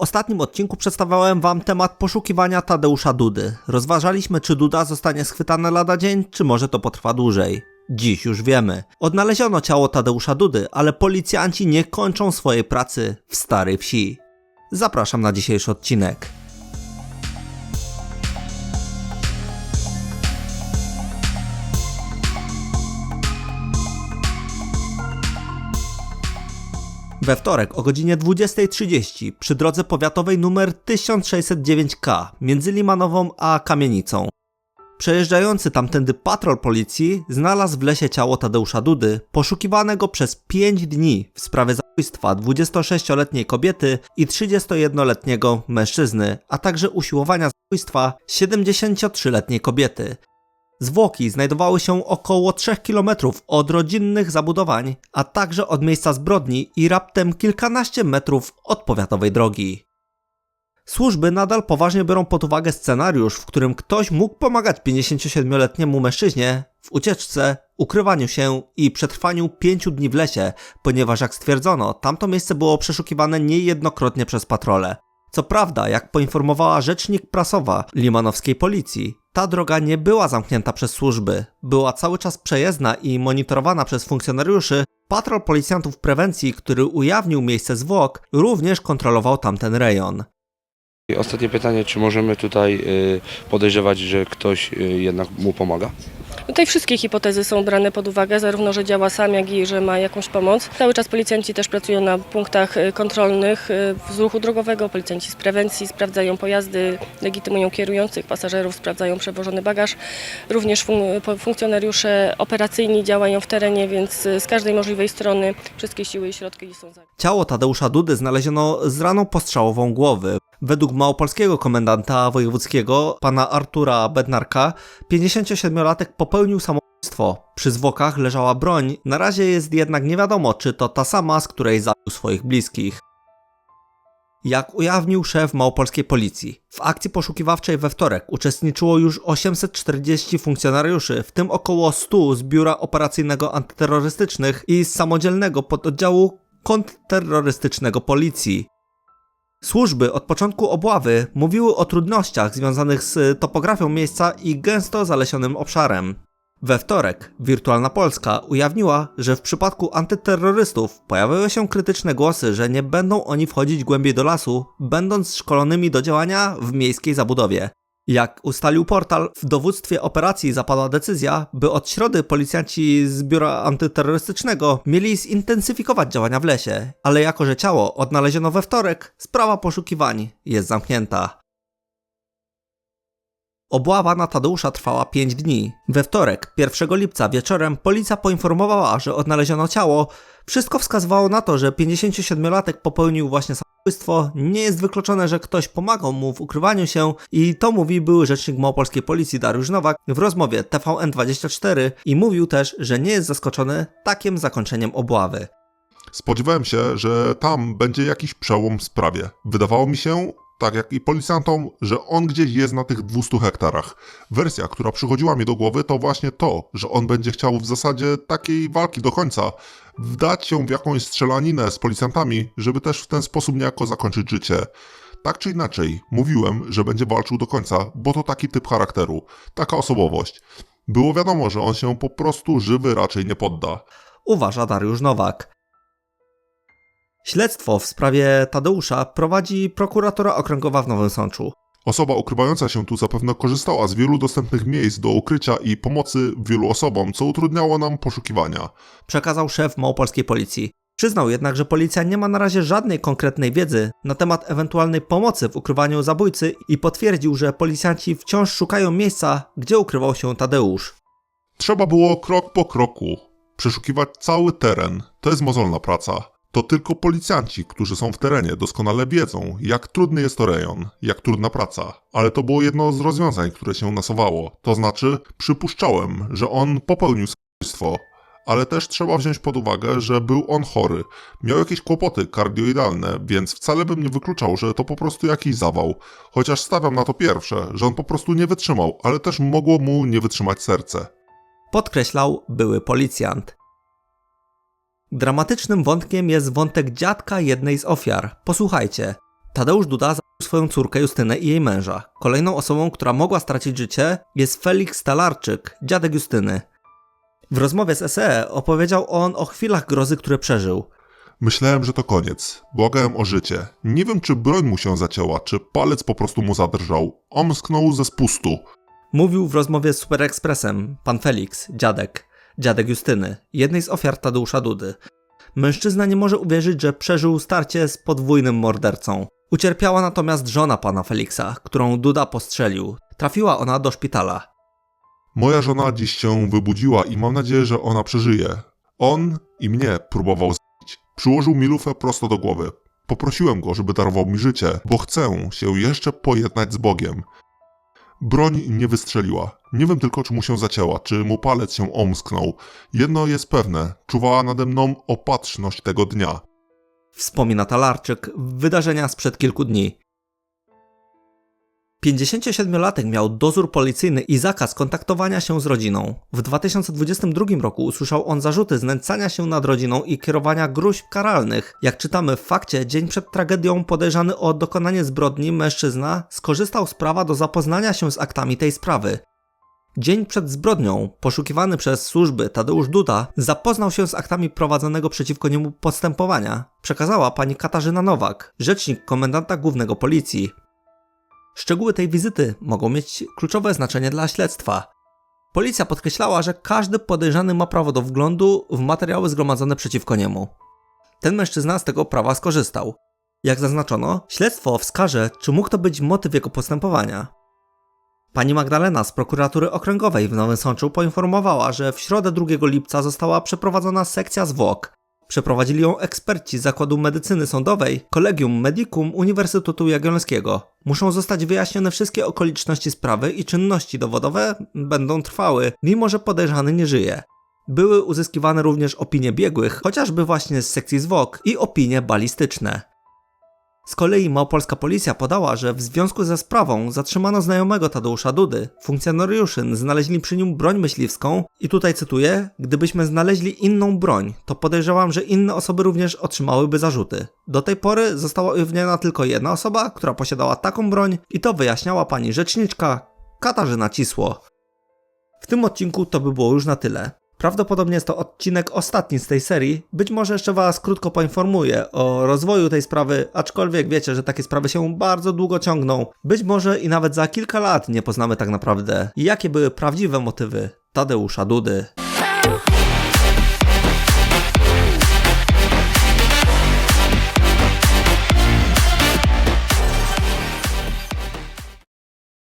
ostatnim odcinku przedstawiałem wam temat poszukiwania Tadeusza Dudy. Rozważaliśmy, czy Duda zostanie schwytany lada dzień, czy może to potrwa dłużej. Dziś już wiemy. Odnaleziono ciało Tadeusza Dudy, ale policjanci nie kończą swojej pracy w Starej Wsi. Zapraszam na dzisiejszy odcinek. We wtorek o godzinie 20.30 przy drodze powiatowej numer 1609K między Limanową a Kamienicą. Przejeżdżający tamtędy patrol policji znalazł w lesie ciało Tadeusza Dudy, poszukiwanego przez 5 dni w sprawie zabójstwa 26-letniej kobiety i 31-letniego mężczyzny, a także usiłowania zabójstwa 73-letniej kobiety. Zwłoki znajdowały się około 3 km od rodzinnych zabudowań, a także od miejsca zbrodni i raptem kilkanaście metrów od powiatowej drogi. Służby nadal poważnie biorą pod uwagę scenariusz, w którym ktoś mógł pomagać 57-letniemu mężczyźnie w ucieczce, ukrywaniu się i przetrwaniu pięciu dni w lesie, ponieważ jak stwierdzono, tamto miejsce było przeszukiwane niejednokrotnie przez patrole. Co prawda, jak poinformowała rzecznik prasowa limanowskiej policji, ta droga nie była zamknięta przez służby, była cały czas przejezdna i monitorowana przez funkcjonariuszy. Patrol policjantów prewencji, który ujawnił miejsce zwłok, również kontrolował tamten rejon. Ostatnie pytanie, czy możemy tutaj y, podejrzewać, że ktoś y, jednak mu pomaga? Tutaj wszystkie hipotezy są brane pod uwagę, zarówno, że działa sam, jak i że ma jakąś pomoc. Cały czas policjanci też pracują na punktach y, kontrolnych y, z ruchu drogowego, policjanci z prewencji sprawdzają pojazdy, legitymują kierujących, pasażerów, sprawdzają przewożony bagaż. Również fun- po- funkcjonariusze operacyjni działają w terenie, więc y, z każdej możliwej strony wszystkie siły i środki są za. Ciało Tadeusza Dudy znaleziono z raną postrzałową głowy. Według małopolskiego komendanta wojewódzkiego, pana Artura Bednarka, 57-latek popełnił samobójstwo. Przy zwłokach leżała broń, na razie jest jednak nie wiadomo, czy to ta sama, z której zabił swoich bliskich. Jak ujawnił szef małopolskiej policji, w akcji poszukiwawczej we wtorek uczestniczyło już 840 funkcjonariuszy, w tym około 100 z Biura Operacyjnego Antyterrorystycznych i z samodzielnego pododdziału kontrterrorystycznego policji. Służby od początku obławy mówiły o trudnościach związanych z topografią miejsca i gęsto zalesionym obszarem. We wtorek Wirtualna Polska ujawniła, że w przypadku antyterrorystów pojawiły się krytyczne głosy, że nie będą oni wchodzić głębiej do lasu, będąc szkolonymi do działania w miejskiej zabudowie. Jak ustalił portal, w dowództwie operacji zapadła decyzja, by od środy policjanci z biura antyterrorystycznego mieli zintensyfikować działania w lesie, ale jako że ciało odnaleziono we wtorek, sprawa poszukiwań jest zamknięta. Obława na Tadeusza trwała 5 dni. We wtorek, 1 lipca wieczorem, policja poinformowała, że odnaleziono ciało. Wszystko wskazywało na to, że 57-latek popełnił właśnie samobójstwo. Nie jest wykluczone, że ktoś pomagał mu w ukrywaniu się i to mówi były rzecznik małopolskiej policji Dariusz Nowak w rozmowie TVN24 i mówił też, że nie jest zaskoczony takim zakończeniem obławy. Spodziewałem się, że tam będzie jakiś przełom w sprawie. Wydawało mi się, tak jak i policjantom, że on gdzieś jest na tych 200 hektarach. Wersja, która przychodziła mi do głowy, to właśnie to, że on będzie chciał w zasadzie takiej walki do końca, wdać się w jakąś strzelaninę z policjantami, żeby też w ten sposób niejako zakończyć życie. Tak czy inaczej, mówiłem, że będzie walczył do końca, bo to taki typ charakteru, taka osobowość. Było wiadomo, że on się po prostu żywy raczej nie podda. uważa Dariusz Nowak. Śledztwo w sprawie Tadeusza prowadzi prokuratora okręgowa w Nowym Sączu. Osoba ukrywająca się tu zapewne korzystała z wielu dostępnych miejsc do ukrycia i pomocy wielu osobom, co utrudniało nam poszukiwania. Przekazał szef małopolskiej policji. Przyznał jednak, że policja nie ma na razie żadnej konkretnej wiedzy na temat ewentualnej pomocy w ukrywaniu zabójcy i potwierdził, że policjanci wciąż szukają miejsca, gdzie ukrywał się Tadeusz. Trzeba było krok po kroku przeszukiwać cały teren. To jest mozolna praca. To tylko policjanci, którzy są w terenie, doskonale wiedzą, jak trudny jest to rejon, jak trudna praca. Ale to było jedno z rozwiązań, które się nasuwało. To znaczy, przypuszczałem, że on popełnił samobójstwo, ale też trzeba wziąć pod uwagę, że był on chory. Miał jakieś kłopoty kardioidalne, więc wcale bym nie wykluczał, że to po prostu jakiś zawał. Chociaż stawiam na to pierwsze, że on po prostu nie wytrzymał, ale też mogło mu nie wytrzymać serce. Podkreślał były policjant. Dramatycznym wątkiem jest wątek dziadka jednej z ofiar. Posłuchajcie. Tadeusz Duda zabił swoją córkę Justynę i jej męża. Kolejną osobą, która mogła stracić życie, jest Felix Talarczyk, dziadek Justyny. W rozmowie z SE opowiedział on o chwilach grozy, które przeżył. Myślałem, że to koniec. Błagałem o życie. Nie wiem, czy broń mu się zacięła, czy palec po prostu mu zadrżał. Omsknął ze spustu. Mówił w rozmowie z Super Expressem pan Felix, dziadek, dziadek Justyny, jednej z ofiar Tadeusza Dudy. Mężczyzna nie może uwierzyć, że przeżył starcie z podwójnym mordercą. Ucierpiała natomiast żona pana Feliksa, którą Duda postrzelił. Trafiła ona do szpitala. Moja żona dziś się wybudziła i mam nadzieję, że ona przeżyje. On i mnie próbował zabić. Przyłożył mi lufę prosto do głowy. Poprosiłem go, żeby darował mi życie, bo chcę się jeszcze pojednać z Bogiem. Broń nie wystrzeliła. Nie wiem tylko, czy mu się zacięła, czy mu palec się omsknął. Jedno jest pewne, czuwała nade mną opatrzność tego dnia. Wspomina Talarczyk wydarzenia sprzed kilku dni. 57-latek miał dozór policyjny i zakaz kontaktowania się z rodziną. W 2022 roku usłyszał on zarzuty znęcania się nad rodziną i kierowania gruźb karalnych. Jak czytamy w fakcie, dzień przed tragedią podejrzany o dokonanie zbrodni mężczyzna skorzystał z prawa do zapoznania się z aktami tej sprawy. Dzień przed zbrodnią, poszukiwany przez służby Tadeusz Duda, zapoznał się z aktami prowadzonego przeciwko niemu postępowania. Przekazała pani Katarzyna Nowak, rzecznik komendanta głównego policji. Szczegóły tej wizyty mogą mieć kluczowe znaczenie dla śledztwa. Policja podkreślała, że każdy podejrzany ma prawo do wglądu w materiały zgromadzone przeciwko niemu. Ten mężczyzna z tego prawa skorzystał. Jak zaznaczono, śledztwo wskaże, czy mógł to być motyw jego postępowania. Pani Magdalena z prokuratury okręgowej w Nowym Sączu poinformowała, że w środę 2 lipca została przeprowadzona sekcja zwłok. Przeprowadzili ją eksperci Zakładu Medycyny Sądowej, Collegium Medicum Uniwersytetu Jagiellońskiego. Muszą zostać wyjaśnione wszystkie okoliczności sprawy i czynności dowodowe będą trwały, mimo że podejrzany nie żyje. Były uzyskiwane również opinie biegłych, chociażby właśnie z sekcji zwłok i opinie balistyczne. Z kolei małopolska policja podała, że w związku ze sprawą zatrzymano znajomego Tadeusza Dudy. Funkcjonariuszy znaleźli przy nim broń myśliwską i tutaj cytuję: Gdybyśmy znaleźli inną broń, to podejrzewam, że inne osoby również otrzymałyby zarzuty. Do tej pory została ujawniona tylko jedna osoba, która posiadała taką broń i to wyjaśniała pani rzeczniczka Katarzyna Cisło. W tym odcinku to by było już na tyle. Prawdopodobnie jest to odcinek ostatni z tej serii. Być może jeszcze Was krótko poinformuję o rozwoju tej sprawy, aczkolwiek wiecie, że takie sprawy się bardzo długo ciągną. Być może i nawet za kilka lat nie poznamy tak naprawdę, jakie były prawdziwe motywy Tadeusza Dudy.